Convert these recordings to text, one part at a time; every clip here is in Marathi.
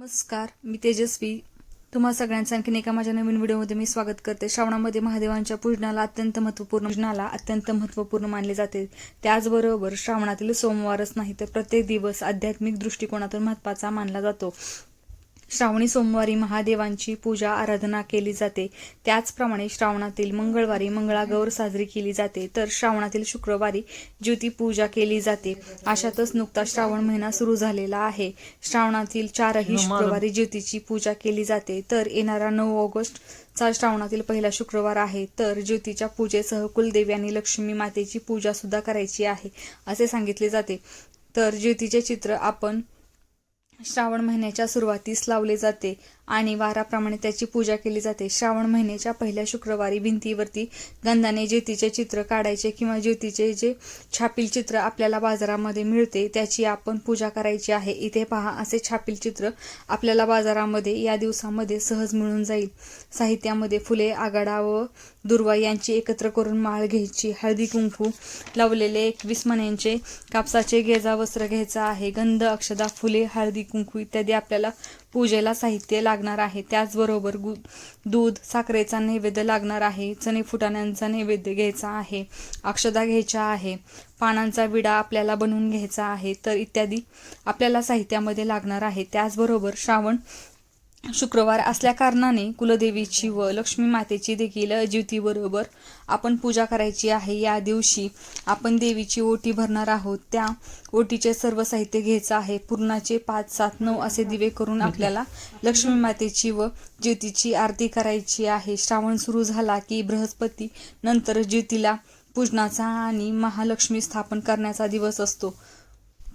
नमस्कार मी तेजस्वी. तुम्हा सगळ्यांचं आणखीन एका माझ्या नवीन व्हिडिओमध्ये मी स्वागत करते. श्रावणामध्ये महादेवांच्या पूजनाला अत्यंत महत्त्वपूर्ण पूजनाला अत्यंत महत्त्वपूर्ण मानले जाते. त्याचबरोबर श्रावणातील सोमवारच नाही तर प्रत्येक दिवस आध्यात्मिक दृष्टिकोनातून महत्त्वाचा मानला जातो. श्रावणी सोमवारी महादेवांची पूजा आराधना केली जाते. त्याचप्रमाणे श्रावणातील मंगळवारी मंगळागौर साजरी केली जाते. तर श्रावणातील शुक्रवारी ज्योती पूजा केली जाते. अशातच नुकता श्रावण महिना सुरू झालेला आहे. श्रावणातील चारही शुक्रवारी ज्योतीची पूजा केली जाते. तर येणारा नऊ ऑगस्ट चा श्रावणातील पहिला शुक्रवार आहे. तर ज्योतीच्या पूजेसह कुलदेवी आणि लक्ष्मी मातेची पूजा सुद्धा करायची आहे असे सांगितले जाते. तर ज्योतीचे चित्र आपण श्रावण महिन्याच्या सुरुवातीस लावले जाते. आणि वाराप्रमाणे त्याची पूजा केली जाते. श्रावण महिन्याच्या पहिल्या शुक्रवारी भिंतीवरती गंधाने ज्योतीचे चित्र काढायचे किंवा ज्योतीचे जे छापील चित्र आपल्याला बाजारामध्ये मिळते त्याची आपण पूजा करायची आहे. इथे पहा असे छापील चित्र आपल्याला बाजारामध्ये या दिवसामध्ये सहज मिळून जाईल. साहित्यामध्ये फुले आगाडा व दुर्वा यांची एकत्र करून माळ घ्यायची. हळदी कुंकू लावलेले एकवीस मण्यांचे कापसाचे गेजा वस्त्र घ्यायचं आहे. गंध अक्षदा फुले हळदी कुंकू इत्यादी आपल्याला पूजेला साहित्य लागणार आहे. त्याचबरोबर गु दूध साखरेचा नैवेद्य लागणार आहे. चणे फुटाण्यांचा नैवेद्य घ्यायचा आहे. अक्षदा घ्यायच्या आहे. पानांचा विडा आपल्याला बनवून घ्यायचा आहे. तर इत्यादी आपल्याला साहित्यामध्ये लागणार आहे. त्याचबरोबर श्रावण शुक्रवार असल्याकारणाने कुलदेवीची व लक्ष्मी मातेची देखील ज्युतीबरोबर आपण पूजा करायची आहे. या दिवशी आपण देवीची ओटी भरणार आहोत. त्या ओटीचे सर्व साहित्य घ्यायचं आहे. पूर्णाचे पाच सात नऊ असे दिवे करून आपल्याला लक्ष्मी मातेची व ज्योतीची आरती करायची आहे. श्रावण सुरू झाला की बृहस्पती नंतर ज्योतीला पूजनाचा आणि महालक्ष्मी स्थापन करण्याचा दिवस असतो.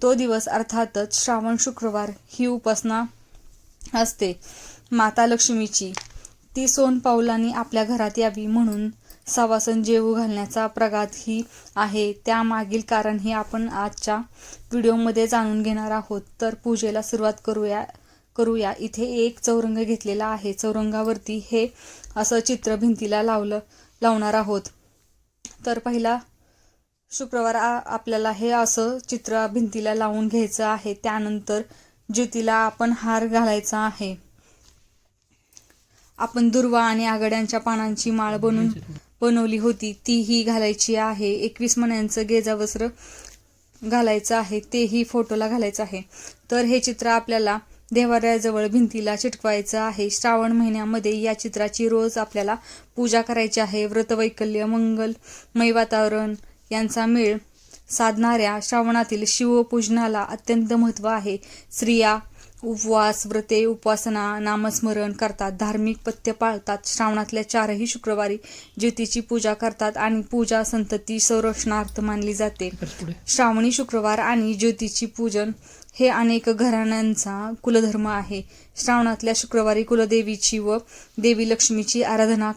तो दिवस अर्थातच श्रावण शुक्रवार ही उपासना असते. माता लक्ष्मीची. ती सोन पावलांनी आपल्या घरात यावी म्हणून सवासन जेवू घालण्याचा प्रघात ही आहे. त्यामागील कारण हे आपण आजच्या व्हिडिओमध्ये जाणून घेणार आहोत. तर पूजेला सुरुवात करूया करूया. इथे एक चौरंग घेतलेला आहे. चौरंगावरती हे असं चित्र भिंतीला लावलं लावणार आहोत. तर पहिला शुक्रवार आपल्याला हे असं चित्र भिंतीला लावून घ्यायचं आहे. त्यानंतर ज्योतीला आपण हार घालायचा आहे. आपण दुर्वा आणि आघाड्यांच्या पानांची माळ बनवून बनवली होती तीही घालायची आहे. एकवीस मण्यांचं गेजावस्त्र घालायचं आहे तेही फोटोला घालायचं आहे. तर हे चित्र आपल्याला देवाऱ्याजवळ भिंतीला चिटकवायचं आहे. श्रावण महिन्यामध्ये या चित्राची रोज आपल्याला पूजा करायची आहे. व्रतवैकल्य मंगलमय वातावरण यांचा मेळ साधणाऱ्या श्रावणातील शिवपूजनाला अत्यंत महत्त्व आहे. स्त्रिया उपवास व्रते उपासना नामस्मरण करतात धार्मिक पथ्य पाळतात. श्रावणातल्या चारही शुक्रवारी ज्योतीची पूजा करतात आणि पूजा संतती संरक्षणार्थ मानली जाते. श्रावणी शुक्रवार आणि ज्योतीची पूजन हे अनेक घराण्यांचा कुलधर्म आहे. श्रावणातल्या शुक्रवारी कुलदेवीची व देवी लक्ष्मीची आराधना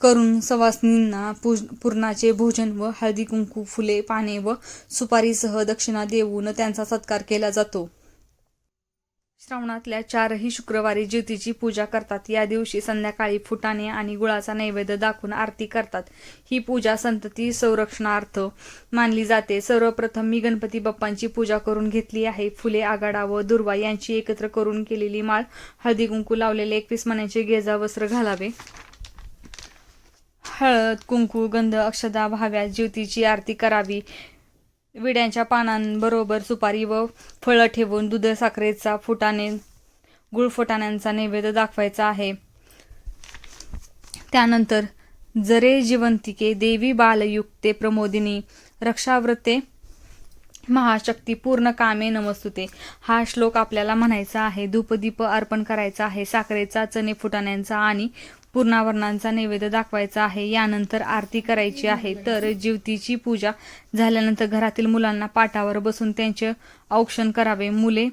करून सवासनींना पूज पूर्णाचे भोजन व हळदी कुंकू फुले पाने व सुपारीसह दक्षिणा देऊन त्यांचा सत्कार केला जातो. श्रावणातल्या चारही शुक्रवारी ज्योतीची पूजा करतात. या दिवशी संध्याकाळी फुटाणे आणि गुळाचा नैवेद्य दाखवून आरती करतात. ही पूजा संतती संरक्षणार्थ मानली जाते. सर्वप्रथम मी गणपती बाप्पांची पूजा करून घेतली आहे. फुले आगाडा व दुर्वा यांची एकत्र करून केलेली माळ हळदी कुंकू लावलेले एकवीस मण्याचे गेजा वस्त्र घालावे. हळद कुंकू गंध अक्षदा भाव्या ज्योतीची आरती करावी. विड्यांच्या पानांबरोबर सुपारी व फळं ठेवून दूध साखरेचा फुटाणे गुळ फुटाण्यांचा नैवेद्य दाखवायचा आहे. त्यानंतर जरे जिवंतिके देवी बालयुक्ते प्रमोदिनी रक्षाव्रते महाशक्ती पूर्ण कामे नमस्तुते. हा श्लोक आपल्याला म्हणायचा आहे धूपदीप अर्पण करायचा आहे साखरेचा चणे फुटाण्यांचा आणि पूर्णावरणांचा नैवेद्य दाखवायचा आहे यानंतर आरती करायची आहे. तर जीवतीची पूजा झाल्यानंतर घरातील मुलांना पाटावर बसून त्यांचे औक्षण करावे. मुले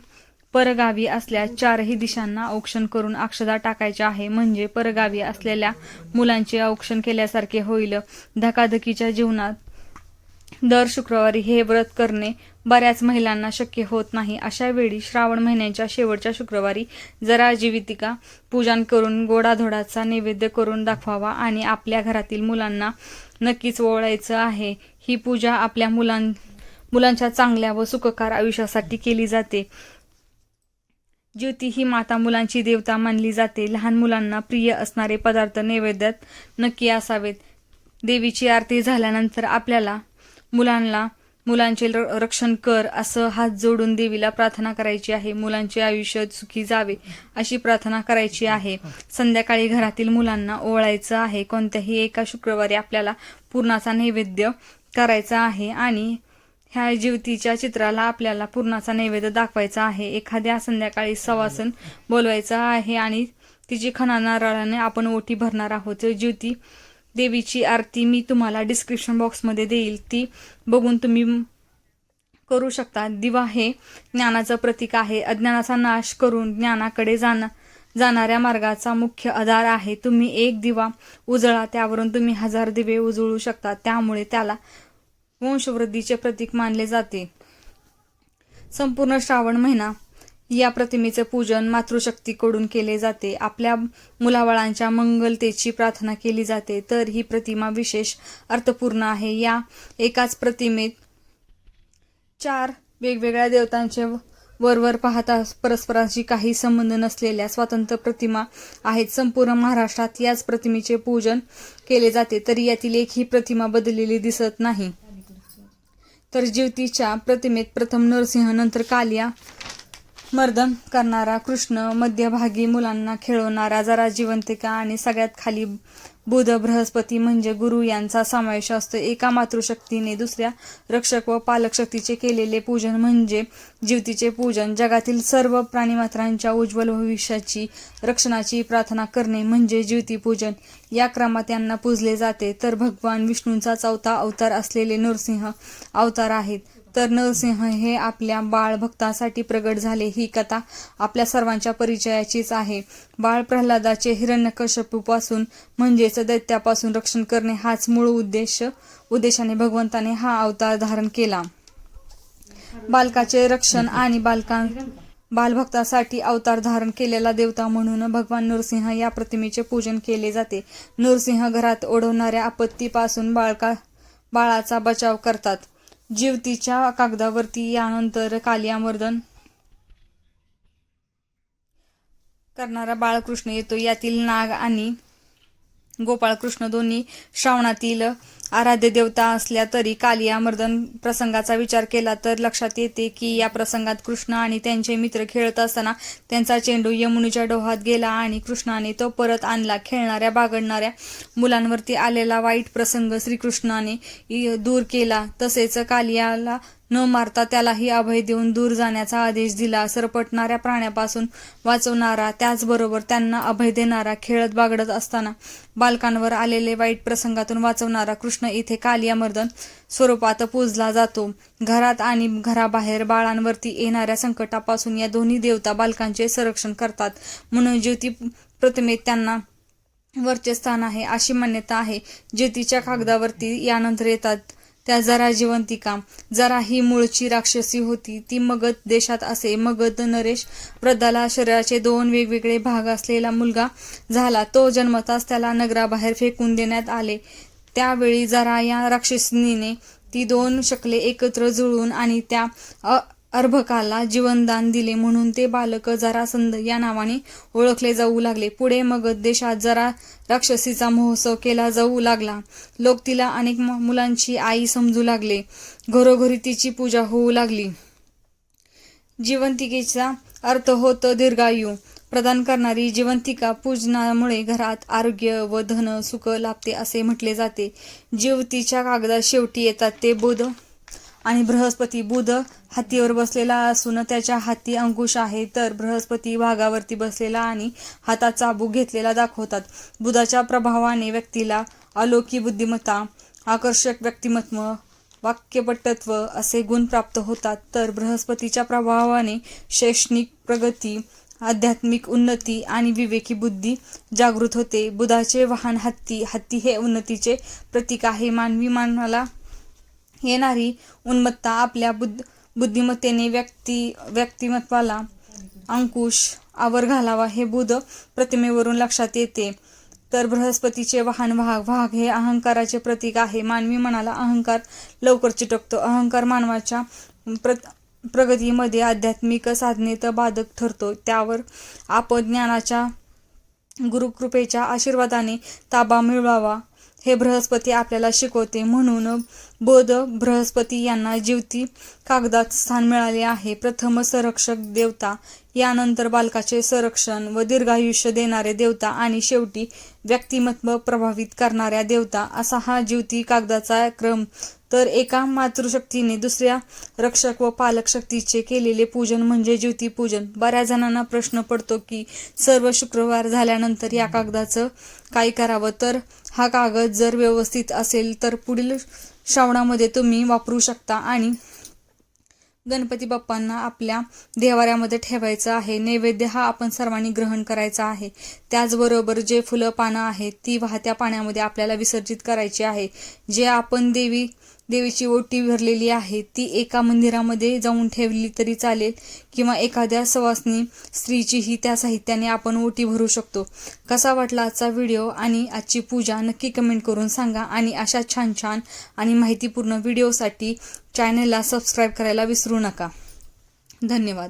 परगावी असल्यास चारही दिशांना औक्षण करून अक्षदा टाकायचे आहे. म्हणजे परगावी असलेल्या मुलांचे औक्षण केल्यासारखे होईल. धकाधकीच्या जीवनात दर शुक्रवारी हे व्रत करणे बऱ्याच महिलांना शक्य होत नाही. अशा वेळी श्रावण महिन्याच्या शेवटच्या शुक्रवारी जरा जीवितिका पूजन करून गोडाधोडाचा नैवेद्य करून दाखवावा आणि आपल्या घरातील मुलांना नक्कीच ओळायचं आहे. ही पूजा आपल्या मुलां मुलांच्या चांगल्या व सुखकार आयुष्यासाठी केली जाते. ज्योती ही माता मुलांची देवता मानली जाते. लहान मुलांना प्रिय असणारे पदार्थ नैवेद्यात नक्की असावेत. देवीची आरती झाल्यानंतर आपल्याला मुलांना मुलांचे र- रक्षण कर असं हात जोडून देवीला प्रार्थना करायची आहे. मुलांचे आयुष्य सुखी जावे अशी प्रार्थना करायची आहे. संध्याकाळी घरातील मुलांना ओवाळायचं आहे. कोणत्याही एका शुक्रवारी आपल्याला पूर्णाचा नैवेद्य करायचा आहे आणि ह्या ज्योतीच्या चित्राला आपल्याला पूर्णाचा नैवेद्य दाखवायचा आहे. एखाद्या संध्याकाळी सवासन बोलवायचा आहे आणि तिची खणा नारळाने आपण ओटी भरणार आहोत. ज्योती देवीची आरती मी तुम्हाला डिस्क्रिप्शन बॉक्समध्ये देईल. ती बघून तुम्ही करू शकता. दिवा हे ज्ञानाचं प्रतीक आहे. अज्ञानाचा नाश करून ज्ञानाकडे जाणं जाणाऱ्या मार्गाचा मुख्य आधार आहे. तुम्ही एक दिवा उजळा त्यावरून तुम्ही हजार दिवे उजळू शकता. त्यामुळे त्याला वंशवृद्धीचे प्रतीक मानले जाते. संपूर्ण श्रावण महिना या प्रतिमेचे पूजन मातृशक्तीकडून केले जाते. आपल्या मुलाबाळांच्या मंगलतेची प्रार्थना केली जाते. तर ही प्रतिमा विशेष अर्थपूर्ण आहे. या एकाच प्रतिमेत चार वेगवेगळ्या देवतांचे वरवर पाहता परस्परांशी काही संबंध नसलेल्या स्वतंत्र प्रतिमा आहेत. संपूर्ण महाराष्ट्रात याच प्रतिमेचे पूजन केले जाते. तरी यातील एक ही प्रतिमा बदललेली दिसत नाही. तर ज्योतीच्या प्रतिमेत प्रथम नरसिंह नंतर कालिया मर्दन करणारा कृष्ण मध्यभागी मुलांना खेळवणारा जरा जिवंतिका आणि सगळ्यात खाली बुध बृहस्पती म्हणजे गुरु यांचा समावेश असतो. एका मातृशक्तीने दुसऱ्या रक्षक व पालक शक्तीचे केलेले पूजन म्हणजे ज्योतीचे पूजन. जगातील सर्व प्राणीमात्रांच्या उज्ज्वल भविष्याची रक्षणाची प्रार्थना करणे म्हणजे ज्योती पूजन. या क्रमात यांना पूजले जाते. तर भगवान विष्णूंचा चौथा अवतार असलेले नरसिंह अवतार आहेत. तर नरसिंह हे आपल्या बाळभक्तासाठी प्रगट झाले. ही कथा आपल्या सर्वांच्या परिचयाचीच आहे. बाळ प्रल्हादाचे हिरण्यकश्यपूपासून म्हणजेच दैत्यापासून रक्षण करणे हाच मूळ उद्देश उद्देशाने भगवंताने हा अवतार धारण केला. बालकाचे रक्षण आणि बालकां बालभक्तासाठी अवतार धारण केलेला देवता म्हणून भगवान नरसिंह या प्रतिमेचे पूजन केले जाते. नरसिंह घरात ओढवणाऱ्या आपत्तीपासून बाळका बाळाचा बचाव करतात. जीवतीच्या कागदावरती यानंतर कालियामर्दन करणारा बाळकृष्ण येतो. यातील नाग आणि गोपाळकृष्ण दोन्ही श्रावणातील आराध्य देवता असल्या तरी कालिया मर्दन प्रसंगाचा विचार केला तर लक्षात येते की या प्रसंगात कृष्ण आणि त्यांचे मित्र खेळत असताना त्यांचा चेंडू यमुनीच्या डोहात गेला आणि कृष्णाने तो परत आणला. खेळणाऱ्या बागडणाऱ्या मुलांवरती आलेला वाईट प्रसंग श्रीकृष्णाने दूर केला. तसेच कालियाला न मारता त्यालाही अभय देऊन दूर जाण्याचा आदेश दिला. सरपटणाऱ्या प्राण्यापासून वाचवणारा त्याचबरोबर त्यांना अभय देणारा खेळत बागडत असताना बालकांवर आलेले वाईट प्रसंगातून वाचवणारा कृष्ण इथे कालियामर्दन स्वरूपात पूजला जातो. घरात आणि घराबाहेर बाळांवरती येणाऱ्या संकटापासून या दोन्ही देवता बालकांचे संरक्षण करतात. म्हणून ज्योती प्रतिमेत त्यांना वरचे स्थान आहे अशी मान्यता आहे. ज्योतीच्या कागदावरती यानंतर येतात. त्या जरा जिवंतिका जरा ही मूळची राक्षसी होती. ती मगध देशात असे मगध नरेश वृद्धाला शरीराचे दोन वेगवेगळे भाग असलेला मुलगा झाला. तो जन्मताच त्याला नगराबाहेर फेकून देण्यात आले. त्यावेळी जरा या राक्षसीने ती दोन शकले एकत्र जुळवून आणि त्या अ- अर्भकाला जीवनदान दिले म्हणून ते बालक जरासंध या नावाने ओळखले जाऊ लागले. पुढे मगध देशात जरा राक्षसीचा महोत्सव केला जाऊ लागला. लोक तिला अनेक मुलांची आई समजू लागले. घरोघरी तिची पूजा होऊ लागली. जिवंतिकेचा अर्थ होतो दीर्घायू. प्रदान करणारी जिवंतिका पूजनामुळे घरात आरोग्य व धन सुख लाभते असे म्हटले जाते. जीवतीच्या कागदात शेवटी येतात ते बुध आणि बृहस्पती. बुध हातीवर बसलेला असून त्याच्या हाती अंकुश आहे तर बृहस्पती भागावरती बसलेला आणि हातात चाबूक घेतलेला दाखवतात. बुधाच्या प्रभावाने व्यक्तीला अलौकिक बुद्धिमत्ता आकर्षक व्यक्तिमत्व वाक्यपटत्व असे गुण प्राप्त होतात. तर बृहस्पतीच्या प्रभावाने शैक्षणिक प्रगती आध्यात्मिक उन्नती आणि विवेकी बुद्धी जागृत होते. बुधाचे वाहन हत्ती हत्ती हे उन्नतीचे प्रतीक आहे. मानवी मानवाला येणारी उन्मत्ता आपल्या बुद्ध बुद्धिमत्तेने व्यक्ती व्यक्तिमत्वाला अंकुश आवर घालावा हे बुध प्रतिमेवरून लक्षात येते. तर बृहस्पतीचे वाहन वाहक वाहक हे अहंकाराचे प्रतीक आहे. मानवी मनाला अहंकार लवकर चिटकतो. अहंकार मानवाच्या प्रत प्रगतीमध्ये आध्यात्मिक साधनेत बाधक ठरतो. त्यावर आपण ज्ञानाच्या गुरुकृपेच्या आशीर्वादाने ताबा मिळवावा हे बृहस्पती आपल्याला शिकवते. म्हणून बोध बृहस्पती यांना जीवती कागदात स्थान मिळाले आहे. प्रथम संरक्षक देवता यानंतर बालकाचे संरक्षण व दीर्घायुष्य देणारे देवता आणि शेवटी व्यक्तिमत्व प्रभावित करणाऱ्या देवता असा हा जीवती कागदाचा क्रम. तर एका मातृशक्तीने दुसऱ्या रक्षक व पालक शक्तीचे केलेले पूजन म्हणजे ज्योती पूजन. बऱ्याच जणांना प्रश्न पडतो की सर्व शुक्रवार झाल्यानंतर या कागदाचं काय करावं? तर हा कागद जर व्यवस्थित असेल तर पुढील श्रावणामध्ये तुम्ही वापरू शकता आणि गणपती बाप्पांना आपल्या देवाऱ्यामध्ये ठेवायचं आहे. नैवेद्य हा आपण सर्वांनी ग्रहण करायचा आहे. त्याचबरोबर जे फुलं पानं आहेत ती वाहत्या पाण्यामध्ये आपल्याला विसर्जित करायची आहे. जे आपण देवी देवीची ओटी भरलेली आहे. ती एका मंदिरामध्ये जाऊन ठेवली तरी चालेल किंवा एखाद्या सवासनी स्त्रीचीही त्या साहित्याने आपण ओटी भरू शकतो. कसा वाटला आजचा व्हिडिओ आणि आजची पूजा नक्की कमेंट करून सांगा आणि अशा छान छान आणि माहितीपूर्ण व्हिडिओसाठी चॅनलला सबस्क्राईब करायला विसरू नका. धन्यवाद.